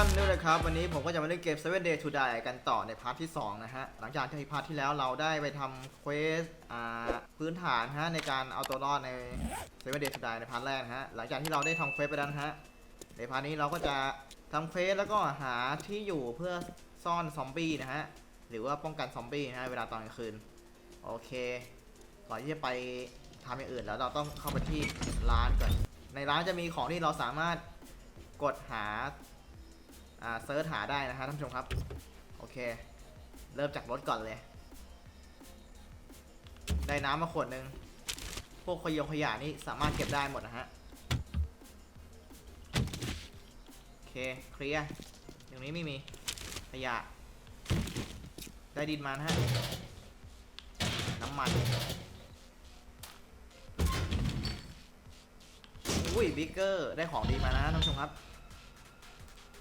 ท่านด้วยนะครับ วันนี้ผมก็จะมาเล่นเกม 7 Day to Die กันต่อในพาร์ทที่ 2 นะฮะ หลังจากที่พาร์ทที่แล้วเราได้ไปทำเควสอ่าพื้นฐานฮะในการเอาตัวรอดใน 7 Day to Die ในพาร์ทแรกนะฮะ หลังจากที่เราได้ทำเควสไปแล้วนะฮะ ในพาร์ทนี้เราก็จะทำเควสแล้วก็หาที่อยู่เพื่อซ่อนซอมบี้นะฮะ หรือว่าป้องกันซอมบี้นะฮะเวลาตอนกลางคืน โอเค ก่อนที่จะไปทำอย่างอื่นแล้วเราต้องเข้าไปที่ร้านก่อน ในร้านจะมีของที่เราสามารถกดหา อ่าเซิร์ชหาได้นะฮะท่านผู้ชมครับ โอเค เริ่มจากรถก่อนเลย ได้น้ำมาขวดหนึ่งพวกขยงขยะนี่สามารถเก็บได้หมดนะฮะ โอเค เคลียร์ตรงนี้ไม่มีขยะ ได้ดินมานะฮะ น้ำมันอุ้ยบิ๊กเกอร์ ได้ของดีมานะท่านผู้ชมครับ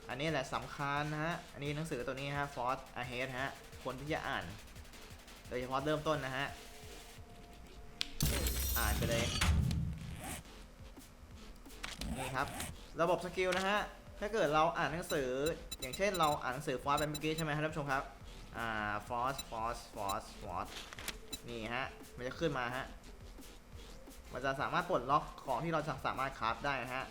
อันนี้แหละสำคัญนะฮะ อันนี้หนังสือตัวนี้ฮะ Force Ahead ฮะ คนที่จะอ่าน โดยเฉพาะเริ่มต้นนะฮะ อ่านไปเลย นี่ครับ ระบบสกิลนะฮะ ถ้าเกิดเราอ่านหนังสือ อย่างเช่นเราอ่านหนังสือ Force ไปเมื่อกี้ใช่ไหมครับท่านผู้ชมครับ อ่า Force Force Force Force นี่ฮะ มันจะขึ้นมาฮะ มันจะสามารถปลดล็อกของที่เราสามารถคราฟได้นะฮะ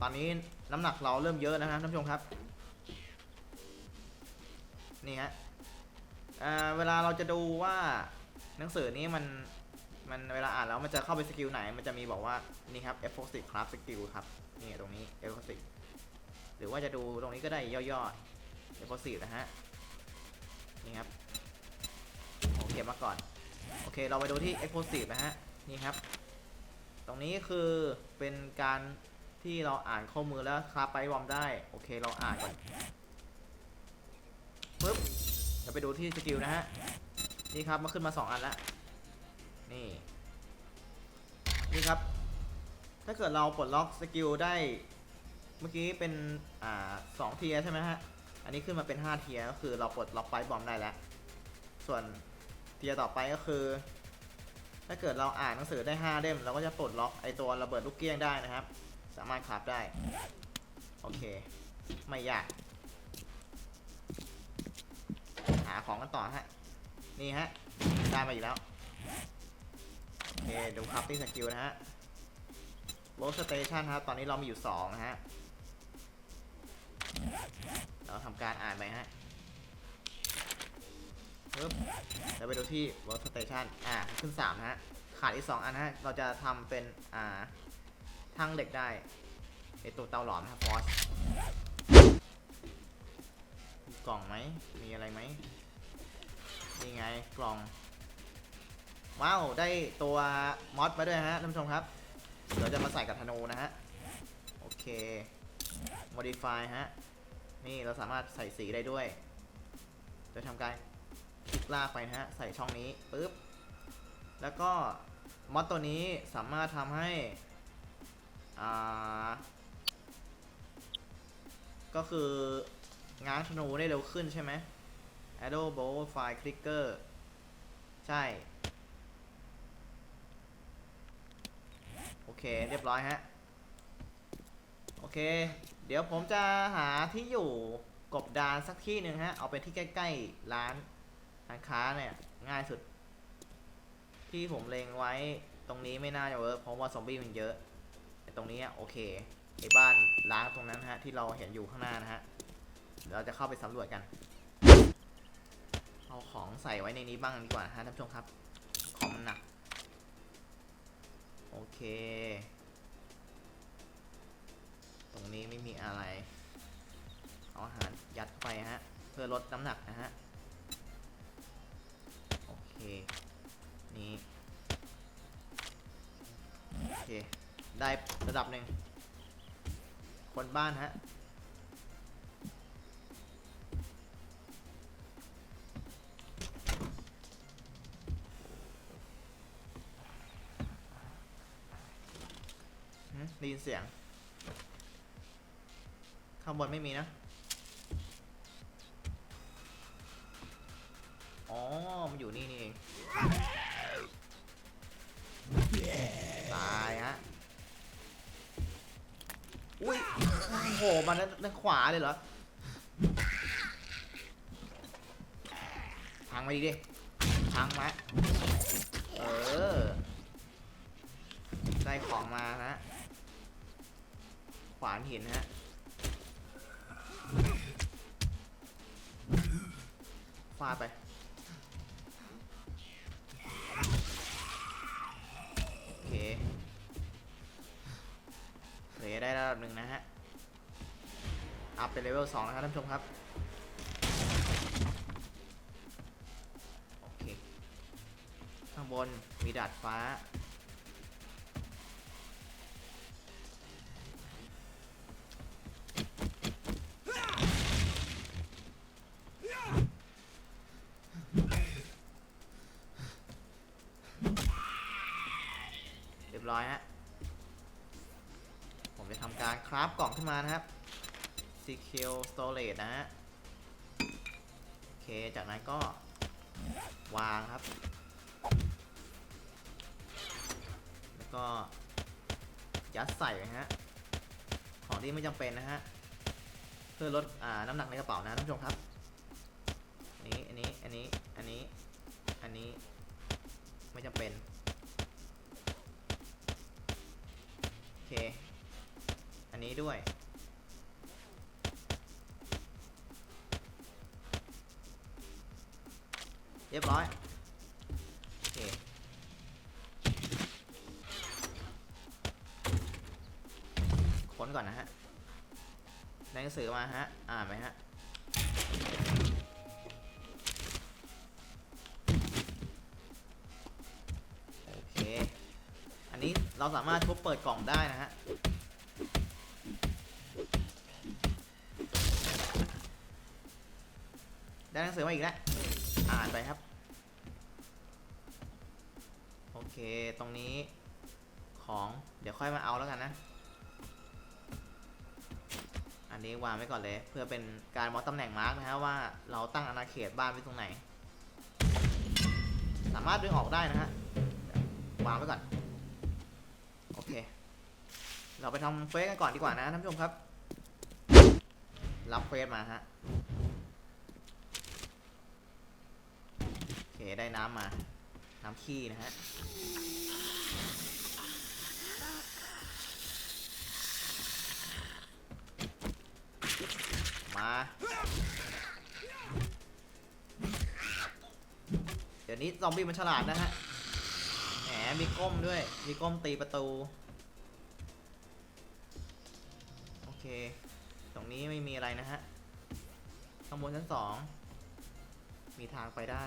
ตอนนี้น้ำหนักเราเริ่มเยอะนะฮะท่านผู้ชมครับ นี่ฮะเวลาเราจะดูว่าหนังสือนี้มันมันเวลาอ่านแล้วมันจะเข้าไปสกิลไหน มันจะมีบอกว่านี่ครับ F60 Craft Skill ครับนี่ตรงนี้ F60 หรือว่าจะดูตรงนี้ก็ได้ย่อๆ F60 นะฮะนี่ครับผมเก็บมาก่อน โอเค เราไปดูที่ Explosive นะฮะ นี่ครับ ตรงนี้คือเป็นการ ที่เราอ่านข้อมือแล้วคาไปบอมได้ โอเคเราอ่านก่อนปึ๊บเดี๋ยวไปดูที่สกิลนะฮะ นี่ครับมาขึ้นมา 2 อันแล้วนี่ นี่ครับ ถ้าเกิดเราปลดล็อกสกิลได้ เมื่อกี้เป็น อ่าสองเทียใช่ไหมฮะ อันนี้ขึ้นมาเป็น 5 เทียก็คือเราปลดล็อกไปบอมได้แล้ว ส่วนเทียต่อไปก็คือ ถ้าเกิดเราอ่านหนังสือได้ 5 เล่มเราก็จะปลดล็อกไอตัวระเบิดลูกเกี้ยงได้นะครับ สามารถคราฟได้ โอเค ไม่ยาก หาของกันต่อฮะ นี่ฮะ ได้มาอีกแล้ว โอเคดูคราฟติ้งสกิลนะฮะโรสเตชันครับ ตอนนี้เรามีอยู่ 2 นะฮะ เราทำการอ่านไปฮะปึ๊บเราไปดูที่ work station อ่า ขึ้น3นะฮะ ขาดอีก 2 อันนะฮะ เราจะทำเป็น อ่า ทั้งเหล็กได้ไอตัวเตาหลอมนะครับฟอสกล่องไหมมีอะไรไหมนี่ไงกล่อง ว้าว ได้ตัวมอสมาด้วยฮะท่านผู้ชมครับ เดี๋ยวจะมาใส่กับธนูนะฮะ โอเค modify ฮะ นี่เราสามารถใส่สีได้ด้วยโดยทำการคลิกลากไปนะฮะ ใส่ช่องนี้ปุ๊บ แล้วก็มอดตัวนี้สามารถทำให้ อ่า ก็คือ ง้างธนูได้เร็วขึ้นใช่ไหม Arrow Bow Fire Clicker ใช่ โอเค เรียบร้อยฮะ โอเค เดี๋ยวผมจะหาที่อยู่กบดานสักที่หนึ่งฮะ เอาไปที่ใกล้ ๆ ร้านร้านค้าเนี่ย ง่ายสุด ที่ผมเลงไว้ตรงนี้ไม่น่าจะเวิร์กเพราะว่าซอมบี้มันเยอะ ต่ตรงนี้โอเคไอ้บ้านล้างตรงนั้นนะฮะที่เราเห็นอยู่ข้างหน้านะฮะเดี๋ยวเราจะเข้าไปสำรวจกัน เอาของใส่ไว้ในนี้บ้างดีกว่านะฮะท่านผู้ชมครับ ของมันหนัก โอเค ตรงนี้ไม่มีอะไร เอาอาหารยัดไปฮะ เพื่อลดน้ำหนักนะฮะ โอเค นี่โอเค ได้ระดับหนึ่งคนบ้านฮะได้ยินเสียง ข้างบนไม่มีนะ อ๋อ มันอยู่นี่นี่เองตายฮะ อุ้ยโอ้โหมาด้านด้านขวาเลยเหรอพังมาดีดิพังมาเออ ได้ของมานะ ขวานหินฮะ ฟาดไป เลเวลสองนะครับท่านผู้ชมครับ โอเค ข้างบนมีดาดฟ้า เรียบร้อยฮะผมจะทำการคราฟกล่องขึ้นมานะครับ secure storage นะฮะโอเค จากนั้นก็วางครับ แล้วก็ ยัดใส่นะฮะ ของที่ไม่จำเป็นนะฮะ เพื่อลดอ่าน้ำหนักในกระเป๋านะท่านผู้ชมครับ อันนี้ อันนี้ อันนี้ อันนี้ อันนี้ ไม่จำเป็น โอเค อันนี้ด้วย รียบร้อยโอเคค้นก่อนนะฮะในหนังสือมาฮะ อ่านไปฮะ โอเค อันนี้เราสามารถทุบเปิดกล่องได้นะฮะ ได้หนังสือมาอีกแล้ว อ่านไปครับ เค ตรงนี้ของเดี๋ยวค่อยมาเอาแล้วกันนะ อันนี้วางไว้ก่อนเลย เพื่อเป็นการมอสตำแหน่งมาร์กนะฮะว่าเราตั้งอาณาเขตบ้านไว้ตรงไหน สามารถดึงออกได้นะฮะ วางไว้ก่อน โอเค เราไปทำเฟซกันก่อนดีกว่านะท่านผู้ชมครับ รับเฟซมาฮะ โอเคได้น้ำมา น้ำขี้นะฮะ เดี๋ยวนี้ซอมบี้มันฉลาดนะฮะ แหมมีก้มด้วย มีก้มตีประตู โอเค ตรงนี้ไม่มีอะไรนะฮะ ข้างบนชั้นสอง มีทางไปได้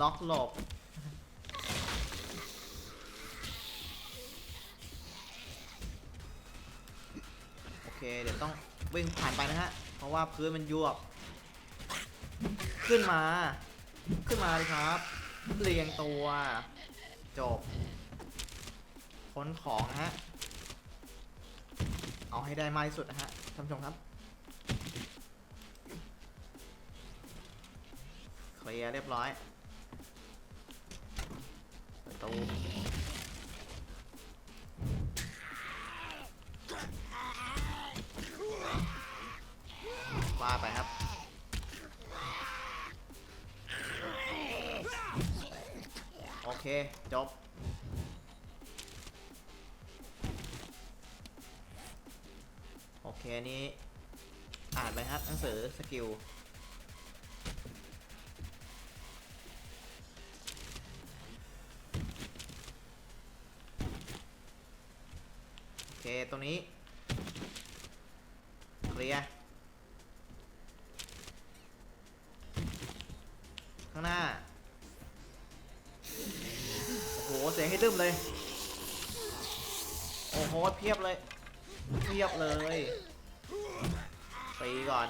ล็อกหลบ โอเค เดี๋ยวต้องวิ่งผ่านไปนะฮะ เพราะว่าพื้นมันยวบ ขึ้นมา ขึ้นมาเลยครับ เรียงตัว จบค้นของนะฮะ เอาให้ได้มากที่สุดนะฮะท่านผู้ชมครับเคลียร์เรียบร้อย ตูว่าไปครับโอเค จบ โอเคนี้ อ่านไปครับหนังสือสกิล ตรงนี้เคลียร์ข้างหน้า โอ้โห เสียงให้ดึ้มเลย โอ้โห เพียบเลย เพียบเลยตีก่อน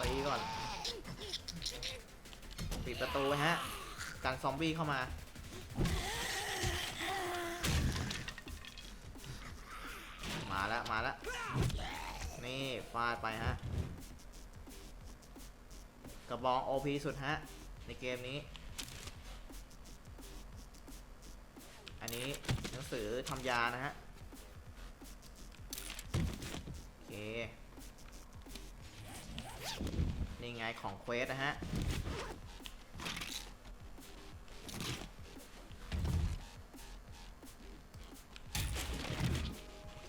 ตีก่อน ปิดประตูไว้ฮะ กันซอมบี้เข้ามา แล้วมาแล้วนี่ฟาดไปฮะกระบอง OP สุดฮะ ในเกมนี้ อันนี้หนังสือทำยานะฮะ โอเค นี่ไงของเควสนะฮะ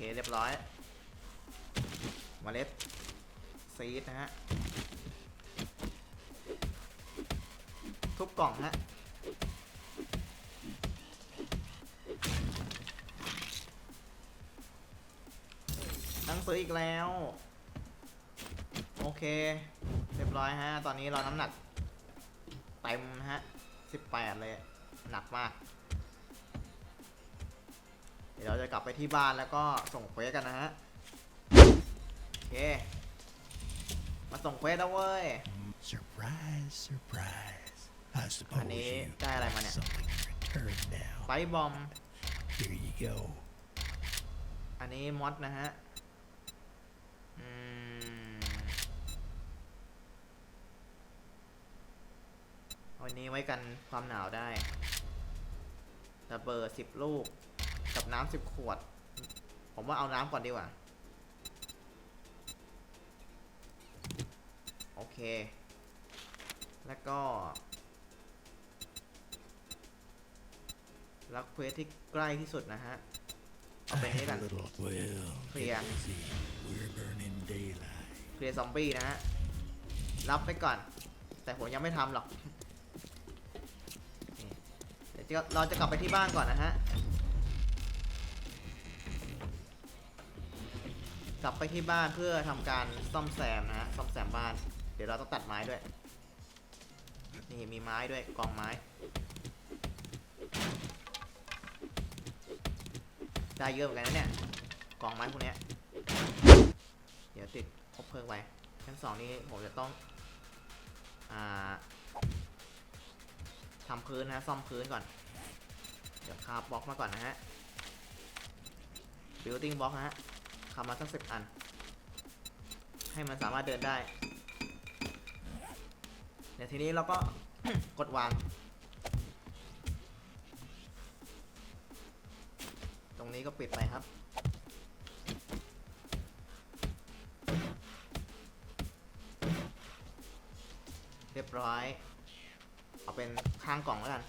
เคเรียบร้อยมาเล็ดซีดนะฮะ ทุบกล่องฮะ หนังสืออีกแล้ว โอเค เรียบร้อยฮะ ตอนนี้เราน้ำหนักเต็มฮะ 18 เลย หนักมาก ดี๋ยวเราจะกลับไปที่บ้านแล้วก็ส่งเควสกันนะฮะโอเค มาส่งเควสแล้วเว้ย Surprise, surprise. I suppose Honey, you dai lai got mà nè. something in return now. ไฟบอม Here you go. อันนี้มอดนะฮะ อืมวันนี้ไว้กันความหนาวได้ระเบิดสิบลูก กับน้ำสิบขวด ผมว่าเอาน้ำก่อนดีกว่า โอเค แล้วก็รักเควสที่ใกล้ที่สุดนะฮะ เอา I เป็นนี้กัน little, well, Yeah. get busy. We're burning daylight. เคลียร์ซอมบี้นะฮะ รับไปก่อน แต่ผมยังไม่ทำหรอก เดี๋ยวเราจะกลับไปที่บ้านก่อนนะฮะ กลับไปที่บ้านเพื่อทำการซ่อมแซมนะฮะซ่อมแซมบ้าน เดี๋ยวเราต้องตัดไม้ด้วย นี่มีไม้ด้วยกองไม้ ได้เยอะเหมือนกันนะเนี่ยกองไม้พวกนี้เดี๋ยวติดคบเพลิงไปชั้นสองนี้ผมจะต้องอ่าทำพื้นนะฮะซ่อมพื้นก่อน เดี๋ยวคาบบล็อกมาก่อนนะฮะ building block นะฮะ คาบมาสักสิบอัน ให้มันสามารถเดินได้ เดี๋ยวทีนี้เราก็ กดวาง ตรงนี้ก็ปิดไปครับ เรียบร้อย เอาเป็นข้างกล่องแล้วกัน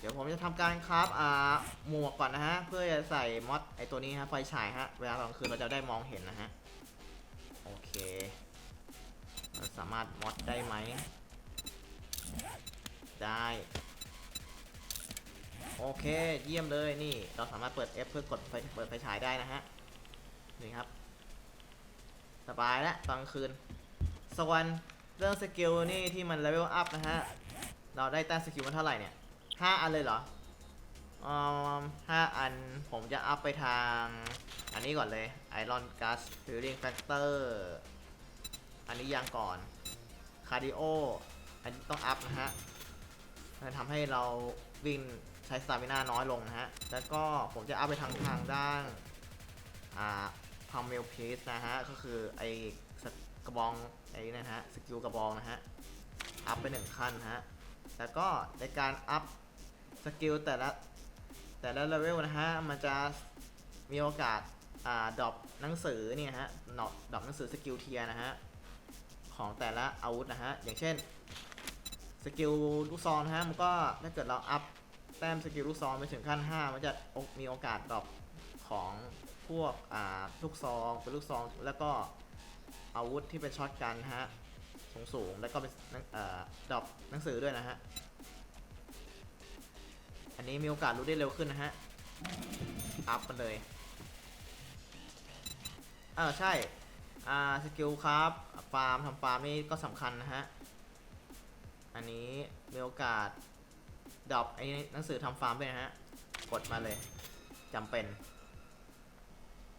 เดี๋ยวผมจะทำการคราฟอ่าหมวกก่อนนะฮะ เพื่อจะใส่มอดไอตัวนี้ฮะไฟฉายฮะ เวลากลางคืนเราจะได้มองเห็นนะฮะ โอเคเราสามารถมอดได้ไหม ได้ โอเค เยี่ยมเลยนี่ เราสามารถเปิด F เพื่อกดไฟเปิดไฟฉายได้นะฮะ นี่ครับ สบายแล้วตอนกลางคืน ส่วนเรื่องสกิลนี่ที่มันเลเวลอัพนะฮะ เราได้แต้มสกิลมันเท่าไหร่เนี่ย ห้าอันเลยเหรออืมห้าอันผมจะอัพไปทาง อันนี้ก่อนเลย Iron Gas Healing Factor อันนี้ยังก่อน Cardio อันนี้ต้องอัพนะฮะมันทำให้เราวิ่งใช้สตามิน่าน้อยลงนะฮะ แล้วก็ผมจะอัพไปทางทางด้านอ่าพามเมลพีสนะฮะ ก็คือไอ้กระบองไอ้นะฮะ สกิลกระบองนะฮะ อัพไปหนึ่งขั้นนะฮะ แล้วก็ในการอัพ สกิลแต่ละแต่ละเลเวลนะฮะ มันจะมีโอกาสอ่าดรอปหนังสือเนี่ยฮะดรอปดรอปหนังสือสกิลเทียนะฮะ ของแต่ละอาวุธนะฮะ อย่างเช่นสกิลลูกซองนะฮะ มันก็ถ้าเกิดเราอัพแต้มสกิลลูกซองไปถึงขั้น 5 มันจะมีโอกาสดรอปของพวกอ่าลูกซองเป็นลูกซองแล้วก็อาวุธที่เป็นช็อตกันนะฮะสูงสูงๆแล้วก็เป็นอ่อดรอปหนังสือด้วยนะฮะ อันนี้มีโอกาสรู้ได้เร็วขึ้นนะฮะ อัพมันเลยเออใช่ อ่าสกิลครับฟาร์มทำฟาร์มนี่ก็สำคัญนะฮะ อันนี้มีโอกาสดรอปไอ้หนังสือทำฟาร์มด้วยนะฮะ กดมาเลยจำเป็น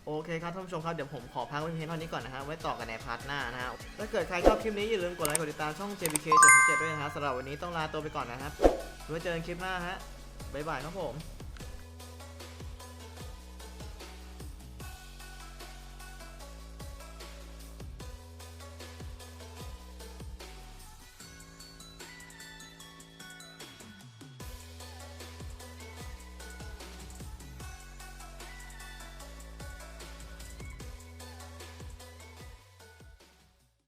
โอเคครับท่านผู้ชมครับ เดี๋ยวผมขอพักไว้เพียงเท่านี้ก่อนนะฮะ ไว้ต่อกันในพาร์ทหน้านะฮะ ถ้าเกิดใครชอบคลิปนี้อย่าลืมกดไลค์กดติดตามช่อง JBK 77ด้วยนะฮะสำหรับวันนี้ต้องลาตัวไปก่อนนะครับไว้เจอกันคลิปหน้าฮะ บ๊ายบายครับผม